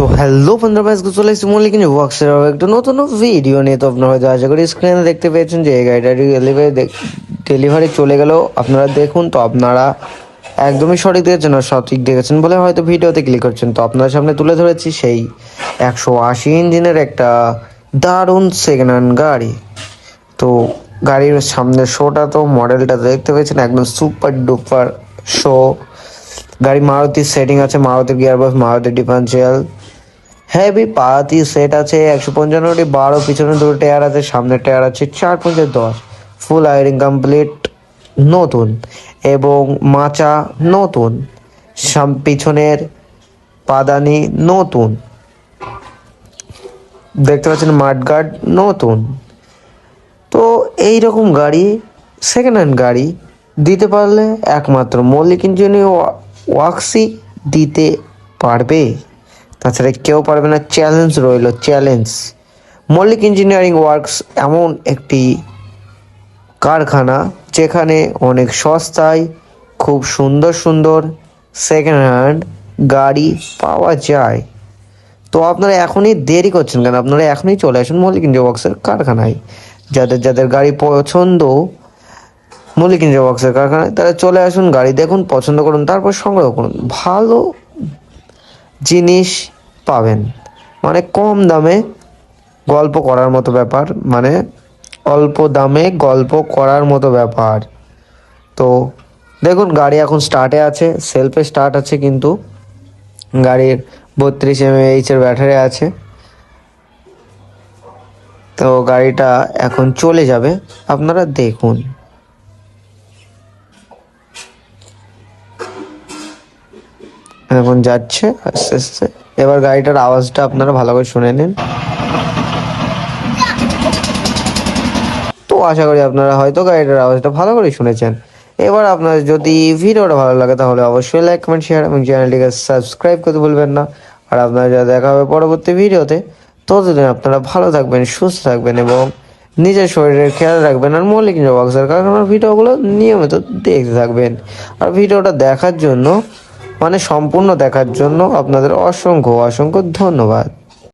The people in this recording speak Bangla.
তো হ্যালো বন্ধুরা ভাই চলে এসেছি মল্লিক ওয়ার্কসের একটা নতুন ভিডিও নিয়ে। তো আপনারা হয়তো আশা করি স্ক্রিনে দেখতে পেয়েছেন যে এই গাড়িটা ডেলিভারি ডেলিভারি চলে গেল। আপনারা দেখুন, তো আপনারা একদমই সঠিক দেখেছেন আর সঠিক দেখেছেন বলে হয়তো ভিডিওতে ক্লিক করছেন। তো আপনার সামনে তুলে ধরেছি সেই একশো আশি ইঞ্জিনের একটা দারুণ সেকেন্ড হ্যান্ড গাড়ি। তো গাড়ির সামনে শোটা তো মডেলটা দেখতে পেয়েছেন, একদম সুপার ডুপার শো গাড়ি মারুতির সেটিং আছে, মারুতির গিয়ারবক্স মারুতি ডিফারেন্সিয়াল হেভি পাতি সেট আছে, একশো পঞ্চান্নটি, বারো পিছনে দুটো টায়ার আছে, সামনের টায়ার আছে, চার পঞ্চাশ দশ। ফুল আয়ারিং কমপ্লিট নতুন। এবং মাচা, নতুন। সাম, পিছনের পাদানি, নতুন। দেখতে পাচ্ছেন মাঠগার্ড নতুন। তো এই রকম গাড়ি সেকেন্ড হ্যান্ড গাড়ি, দিতে পারলে একমাত্র মল্লিক ইঞ্জিনিয়ার ওয়াক্সি দিতে পারবে। তাছাড়া কেউ পারবে না চ্যালেঞ্জ রইল চ্যালেঞ্জ মল্লিক ইঞ্জিনিয়ারিং ওয়ার্কস এমন একটি কারখানা যেখানে অনেক সস্তায়, খুব সুন্দর সুন্দর সেকেন্ড হ্যান্ড গাড়ি পাওয়া যায়। তো আপনারা এখনই দেরি করছেন কেন? আপনারা এখনই চলে আসুন মল্লিক ইঞ্জিন বক্সের কারখানায়। যাদের যাদের গাড়ি পছন্দ মল্লিক ইঞ্জিন বক্সের কারখানায়, তারা চলে আসুন, গাড়ি দেখুন, পছন্দ করুন, তারপর সংগ্রহ করুন। ভালো জিনিস পাবেন। মানে কম দামে গল্প করার মতো ব্যাপার মানে অল্প দামে গল্প করার মতো ব্যাপার। তো দেখুন, গাড়ি এখন স্টার্টে আছে সেলফে স্টার্ট আছে কিন্তু গাড়ির বত্রিশ এমএইচ এর ব্যাটারি আছে। তো গাড়িটা এখন চলে যাবে, আপনারা দেখুন। এখন যাচ্ছে, আস্তে আস্তে। এবার গাড়িটার আওয়াজটা আপনারা ভালো করে শুনে নিন। তো আশা করি আপনারা হয়তো গাড়িটার আওয়াজটা ভালো করে শুনেছেন। এবার আপনার যদি ভিডিওটা ভালো লাগে, তাহলে অবশ্যই লাইক কমেন্ট শেয়ার এবং চ্যানেলটিকে সাবস্ক্রাইব করতে ভুলবেন না। আর আপনারা যা দেখা হবে পরবর্তী ভিডিওতে। ততদিন আপনারা ভালো থাকবেন, সুস্থ থাকবেন এবং নিজের শরীরের খেয়াল রাখবেন আর মৌলিক বক্সের কারণ ভিডিওগুলো নিয়মিত দেখতে থাকবেন। আর ভিডিওটা দেখার জন্য মানে সম্পূর্ণ দেখার জন্য আপনাদের অসংখ্য অসংখ্য ধন্যবাদ।